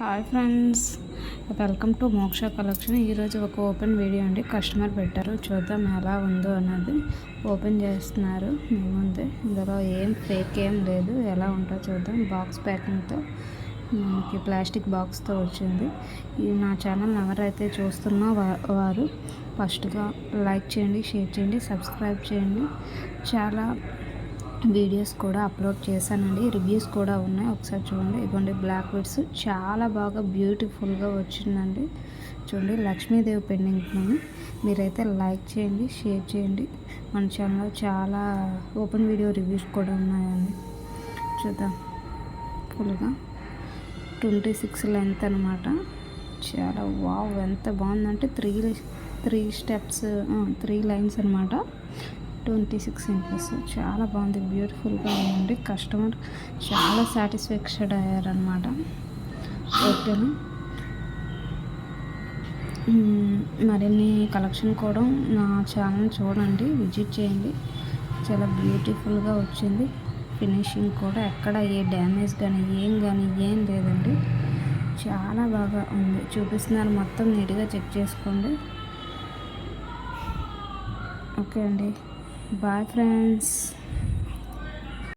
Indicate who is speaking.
Speaker 1: Hi friends welcome to Moksha collection. ఈరోజు ఒక open video అండి. కస్టమర్ పెట్టారు. చూద్దాం ఎలా ఉందో అన్నది ఓపెన్ చేస్తున్నారు. మీ ముందే ఇందులో ఏం ఫేక్ ఏం లేదు. ఎలా ఉంటుందో చూద్దాం. బాక్స్ ప్యాకింగ్తో మనకి ప్లాస్టిక్ బాక్స్తో వచ్చింది. ఈ నా ఛానల్ ఎవరైతే చూస్తున్నా వారు ఫస్ట్గా లైక్ చేయండి షేర్ చేయండి సబ్స్క్రైబ్ చేయండి. చాలా వీడియోస్ కూడా అప్లోడ్ చేశానండి. రివ్యూస్ కూడా ఉన్నాయి. ఒకసారి చూడండి. ఇదిగోండి బ్లాక్ బెడ్స్ చాలా బాగా బ్యూటిఫుల్గా వచ్చిందండి. చూడండి లక్ష్మీదేవి పెండింగ్ మీరైతే లైక్ చేయండి షేర్ చేయండి. మన ఛానల్లో చాలా ఓపెన్ వీడియో రివ్యూస్ కూడా ఉన్నాయండి. చూద్దాం. ఫుల్గా ట్వంటీ సిక్స్ లెంత్ అనమాట చాలా వావ్! ఎంత బాగుందంటే three three steps three lines అనమాట ట్వంటీ సిక్స్ ఇంచెస్ చాలా బాగుంది. బ్యూటిఫుల్గా ఉందండి కస్టమర్ చాలా సాటిస్ఫాక్షన్ అయ్యారనమాట ఓకేనా మరిన్ని కలెక్షన్ కూడా నా ఛానల్ చూడండి విజిట్ చేయండి. చాలా బ్యూటిఫుల్గా వచ్చింది. ఫినిషింగ్ కూడా ఎక్కడ ఏ డ్యామేజ్ కానీ ఏం కానీ ఏం లేదండి. చాలా బాగా ఉంది. చూపిస్తున్నారు. మొత్తం నీట్గా చెక్ చేసుకోండి. ఓకే అండి. Bye friends